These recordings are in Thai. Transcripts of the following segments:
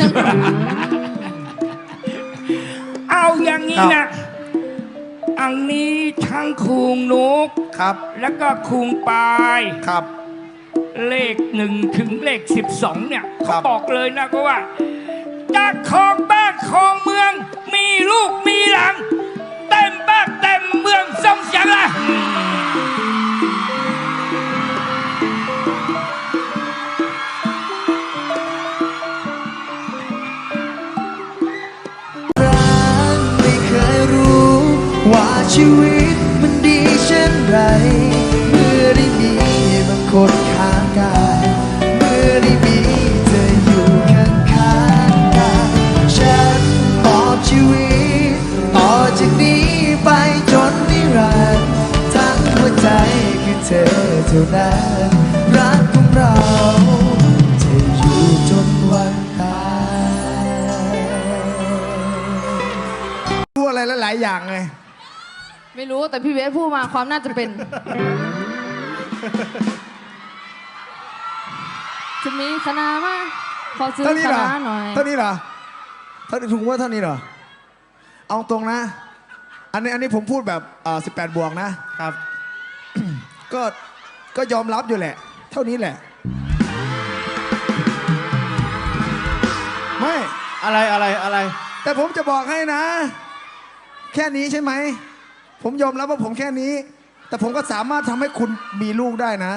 ยังเอาอย่างนี้ครันะบอันนี้ทั้งคูงนกครับ แล้วก็คูงปลาย ครับ เลขหนึ่งถึงเลขสิบสองเนี่ยครัเขาบบอกเลยนะก็ว่าจากของบ้านของเมือง ชีวิตมันดีเช่นไร เมื่อได้มีบางคนข้างกาย เมื่อได้มีเธออยู่ข้างข้างกายฉันมอบชีวิตต่อจากนี้ไปจนนิรันดร์ทั้งหัวใจคือเธอเท่านั้น รักของเราจะอยู่จนวันตายรู้อะไรหลาย ๆ อย่างไง ไม่รู้แต่พี่เวสพูดมาความน่าจะเป็น จะมีคณะมาขอซื้อเท่านี้คเหรอณะหน่อย เท่านี้เหรอเท่าถุงว่าเท่านี้เหรอ เอาตรงนะ อันนี้อันนี้ผมพูดแบบอ่า18 บวกนะ ครับ ก็ก็ยอมรับอยู่แหละ เท่านี้แหละ ไม่ อะไรอะไรอะไรแต่ผมจะบอกให้นะ แค่นี้ใช่ไหม ผมยอมรับว่าผมแค่นี้ แต่ผมก็สามารถทำให้คุณมีลูกได้นะ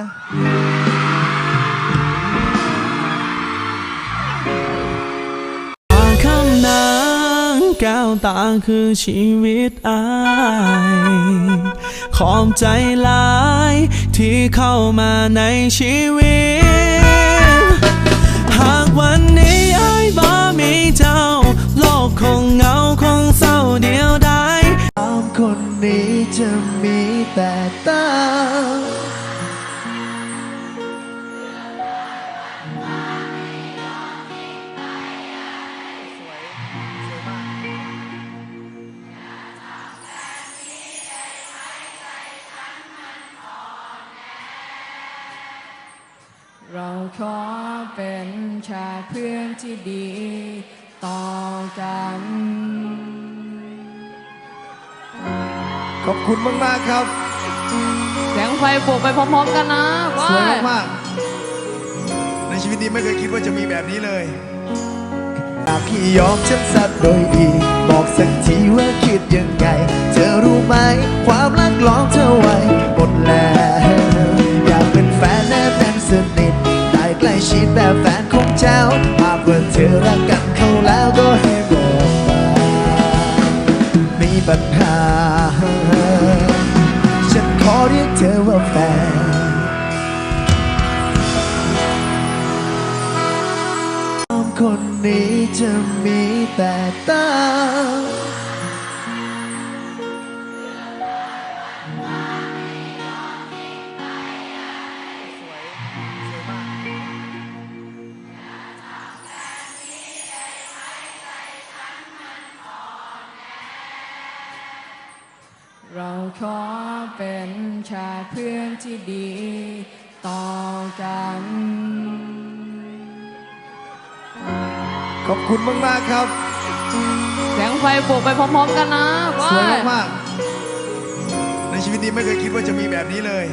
คำนางแก้วตาคือชีวิตอาย ขอบใจหลายที่เข้ามาในชีวิต หากวันนี้ไอายบ่มีเจ้า โลกคงเหงา เราขอเป็นชาติเพื่อนที่ดีต่อกัน ขอบคุณมาก ๆ ครับ แสงไฟโบกไปพร้อม ๆ กันนะไปสวยมาก ๆ ในชีวิตนี้ไม่เคยคิดว่าจะมีแบบนี้เลยอยากให้ยอมฉันสักโดยดีบอกสักทีว่าคิดยังไง เธอรู้ไหม ความรักล้อมเธอไว้หมดแล้ว อยากเป็นแฟนแนบแน่นสนิทได้ใกล้ ชิดแบบแฟนของเจ้าหากว่าเธอรักกันเขาแล้วก็ให้บอกมามีปัญหา ฉันขอเรียกเธอว่าแฟนคนนี้จะมีแต่ตา เราขอเป็นชาติเพื่อนที่ดีต่อกัน ขอบคุณมากๆครับ แสงไฟโบกไปพร้อมๆกันนะไปสวยมากๆในชีวิตนี้ไม่เคยคิดว่าจะมีแบบนี้เลย